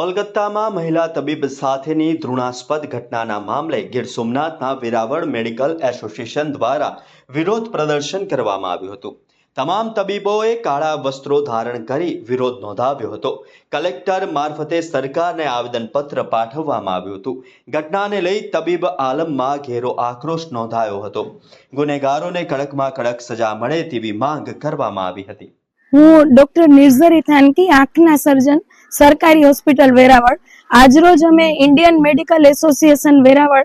કોલકાતામાં મહિલા તબીબ સાથેની ધૃણાસ્પદ ઘટનાના મામલે ગીર સોમનાથના વેરાવળ મેડિકલ એસોસિએશન દ્વારા વિરોધ પ્રદર્શન કરવામાં આવ્યું હતું. તમામ તબીબોએ કાળા વસ્ત્રો ધારણ કરી વિરોધ નોંધાવ્યો હતો. કલેક્ટર મારફતે સરકારને આવેદનપત્ર પાઠવવામાં આવ્યું હતું. ઘટનાને લઈ તબીબ આલમમાં ઘેરો આક્રોશ નોંધાયો હતો. ગુનેગારોને કડકમાં કડક સજા મળે તેવી માંગ કરવામાં આવી હતી. હું ડોક્ટર નિર્ઝરી થાનકી, આંખના સર્જન સરકારી હોસ્પિટલ વેરાવળ. આજરોજ અમે ઇન્ડિયન મેડિકલ એસોસિએશન વેરાવળ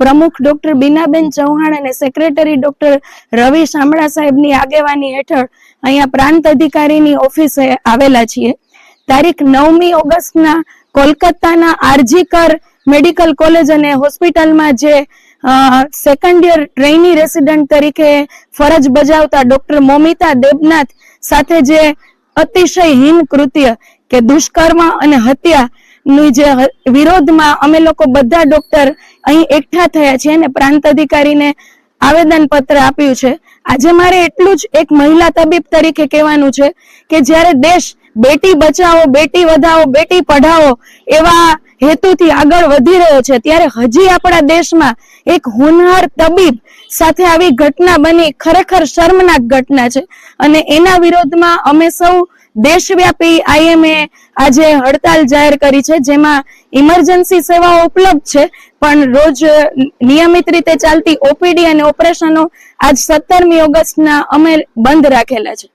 પ્રમુખ ડોક્ટર બીનાબેન ચૌહાણ અને સેક્રેટરી ડોક્ટર રવિ શામળા સાહેબની આગેવાની હેઠળ અહીંયા પ્રાંત અધિકારીની ઓફિસે આવેલા છીએ. તારીખ નવમી ઓગસ્ટના કોલકાતાના આરજીકર મેડિકલ કોલેજ અને હોસ્પિટલમાં જે સેકન્ડ યર ટ્રેની રેસિડન્ટ તરીકે ફરજ બજાવતા ડોક્ટર મોમિતા દેબનાથ સાથે જે અતિશય હીન કૃત્ય કે દુષ્કર્મ અને હત્યા ની જે વિરોધમાં અમે લોકો બધા ડોક્ટર અહીં એકઠા થયા છીએ અને પ્રાંત અધિકારીને આવેદન પત્ર આપ્યું છે. આજે મારે એટલું જ એક મહિલા તબીબ તરીકે કહેવાનું છે કે જ્યારે દેશ બેટી બચાવો, બેટી વધાવો, બેટી પઢાવો એવા હેતુથી આગળ વધી રહ્યો છે, ત્યારે હજી આપણા દેશમાં એક હોનહાર તબીબ સાથે આવી ઘટના બની ખરેખર શર્મનાક ઘટના છે. અને એના વિરોધમાં અમે સૌ દેશવ્યાપી આઈએમએ આજે હડતાલ જાહેર કરી છે, જેમાં ઇમરજન્સી સેવાઓ ઉપલબ્ધ છે, પણ રોજ નિયમિત રીતે ચાલતી ઓપીડી અને ઓપરેશનો આજ સત્તરમી ઓગસ્ટના અમે બંધ રાખેલા છે.